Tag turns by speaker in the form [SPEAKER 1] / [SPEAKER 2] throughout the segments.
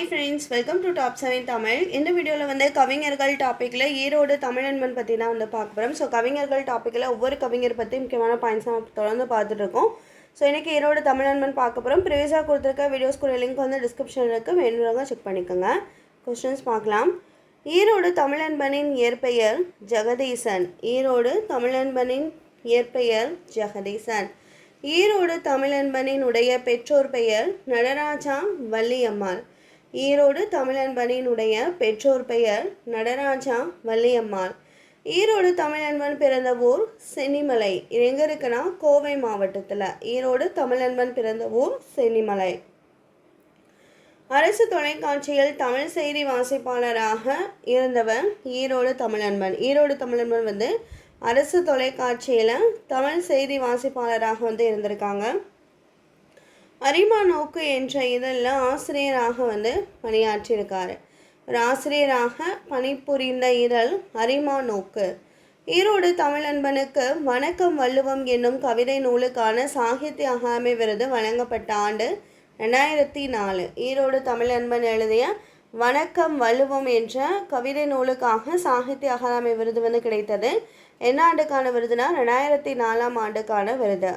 [SPEAKER 1] Hi friends welcome to top seven Tamil இந்த வீடியோவில் வந்து கவிஞர்கள் டாப்பிக்கில் ஈரோடு தமிழன்பன் பற்றி தான் வந்து பார்க்க போகிறோம் ஸோ கவிஞர்கள் டாப்பிக்கில் ஒவ்வொரு கவிஞர் பற்றி முக்கியமான பாயிண்ட்ஸ் நம்ம தொடர்ந்து பார்த்துட்ருக்கோம் ஸோ இன்றைக்கி ஈரோடு தமிழன்பன் பார்க்க போகிறோம் ப்ரீவியஸாக கொடுத்துருக்க வீடியோஸ்குரிய லிங்க் வந்து டிஸ்கிரிப்ஷனில் இருக்குது வேணுறவங்க செக் பண்ணிக்கோங்க. கொஸ்டின்ஸ் பார்க்கலாம். ஈரோடு தமிழன்பனின் இயற்பெயர் ஜெகதீசன். ஈரோடு தமிழன்பனின் இயற்பெயர் ஜெகதீசன். ஈரோடு தமிழன்பனின் உடைய பெற்றோர் பெயர் நடராஜா வள்ளியம்மாள். ஈரோடு தமிழன்பனினுடைய பெற்றோர் பெயர் நடராஜா வள்ளியம்மாள். ஈரோடு தமிழன்பன் பிறந்த ஊர் சென்னிமலை இது எங்கே இருக்குன்னா கோவை மாவட்டத்தில். ஈரோடு தமிழன்பன் பிறந்த ஊர் சென்னிமலை. அரசு தொலைக்காட்சியில் தமிழ் செய்தி வாசிப்பாளராக இருந்தவர் ஈரோடு தமிழன்பன். ஈரோடு தமிழன்பன் வந்து அரசு தொலைக்காட்சியில் தமிழ் செய்தி வாசிப்பாளராக வந்து இருந்திருக்காங்க. அரிமா நோக்கு என்ற இதழில் ஆசிரியராக வந்து பணியாற்றியிருக்காரு. ஒரு ஆசிரியராக பணிபுரிந்த இதழ் அரிமா நோக்கு. ஈரோடு தமிழன்பனுக்கு வணக்கம் வள்ளுவம் என்னும் கவிதை நூலுக்கான சாகித்ய அகாமி விருது வழங்கப்பட்ட ஆண்டு ரெண்டாயிரத்தி நாலு. ஈரோடு தமிழன்பன் எழுதிய வணக்கம் வள்ளுவம் என்ற கவிதை நூலுக்காக சாகித்ய அகாமி விருது வந்து கிடைத்தது என்ன ஆண்டுக்கான விருதுனா ரெண்டாயிரத்தி நாலாம் ஆண்டுக்கான விருது.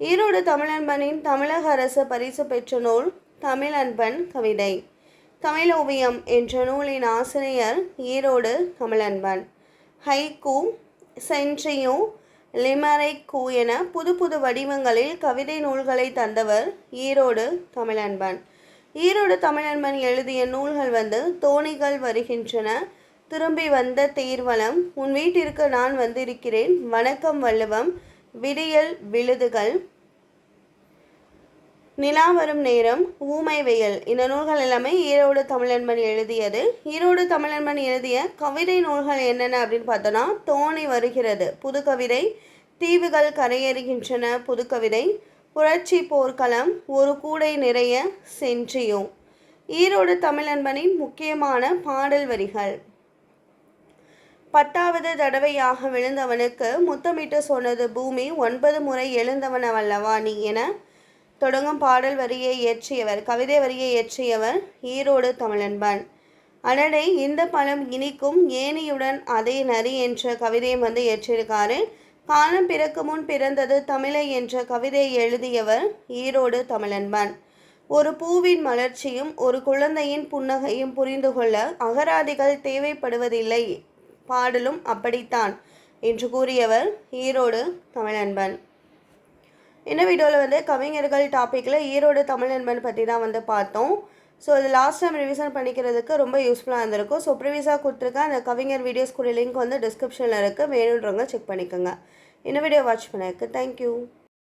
[SPEAKER 1] ஈரோடு தமிழன்பனின் தமிழக அரசு பரிசு பெற்ற நூல் தமிழன்பன் கவிதை. தமிழோவியம் என்ற நூலின் ஆசிரியர் ஈரோடு தமிழன்பன். ஹைகூ சென்ட்ரியோ லிமரைக்கூ என புது புது வடிவங்களில் கவிதை நூல்களை தந்தவர் ஈரோடு தமிழன்பன். ஈரோடு தமிழன்பன் எழுதிய நூல்கள் வந்து தோணிகள் வருகின்றன. திரும்பி வந்த தேர்வலம் உன் வீட்டிற்கு நான் வந்திருக்கிறேன். வணக்கம் வள்ளுவம். விடியல் விழுதுகள். நிலா வரும் நேரம் ஊமை வெயில் இந்த நூல்கள் எல்லாமே ஈரோடு தமிழன்மன் எழுதியது. ஈரோடு தமிழன்மன் எழுதிய கவிதை நூல்கள் என்னென்ன அப்படின்னு பார்த்தோன்னா தோணி வருகிறது. புது கவிதை தீவுகள் கரையேறுகின்றன. புது கவிதை புரட்சி போர்க்களம் ஒரு கூடை நிறைய சென்றியும் ஈரோடு தமிழன்பனின் முக்கியமான பாடல் வரிகள். பத்தாவது தடவையாக விழுந்தவனுக்கு முத்தமிட்டு சொன்னது பூமி ஒன்பது முறை எழுந்தவன் அல்லவா நீ? என தொடங்கும் பாடல் வரியை இயற்றியவர் கவிதை வரியை இயற்றியவர் ஈரோடு தமிழன்பன். அடடே இந்த பழம் இனிக்கும் ஏனியுடன் அதே நரி என்ற கவிதையும் வந்து இயற்றியிருக்காரு. காலம் பிறக்கு முன் பிறந்தது தமிழை என்ற கவிதையை எழுதியவர் ஈரோடு தமிழன்பன். ஒரு பூவின் மலர்ச்சியும் ஒரு குழந்தையின் புன்னகையும் புரிந்து கொள்ள அகராதிகள் தேவைப்படுவதில்லை. பாடலும் அப்படித்தான் என்று கூறியவர் ஈரோடு தமிழன்பன். இந்த வீடியோவில் வந்து கவிஞர்கள் டாப்பிக்கில் ஈரோடு தமிழன்பன் பற்றி தான் வந்து பார்த்தோம். ஸோ இது லாஸ்ட் டைம் ரிவிஷன் பண்ணிக்கிறதுக்கு ரொம்ப யூஸ்ஃபுல்லாக இருந்திருக்கும். ஸோ ப்ரீவியஸாக கொடுத்துருக்க அந்த கவிஞர் வீடியோஸ்க்குரிய லிங்க் வந்து டிஸ்கிரிப்ஷனில் இருக்குது வேணுன்றவங்க செக் பண்ணிக்கோங்க. இந்த வீடியோ வாட்ச் பண்ணதுக்கு? தேங்க்யூ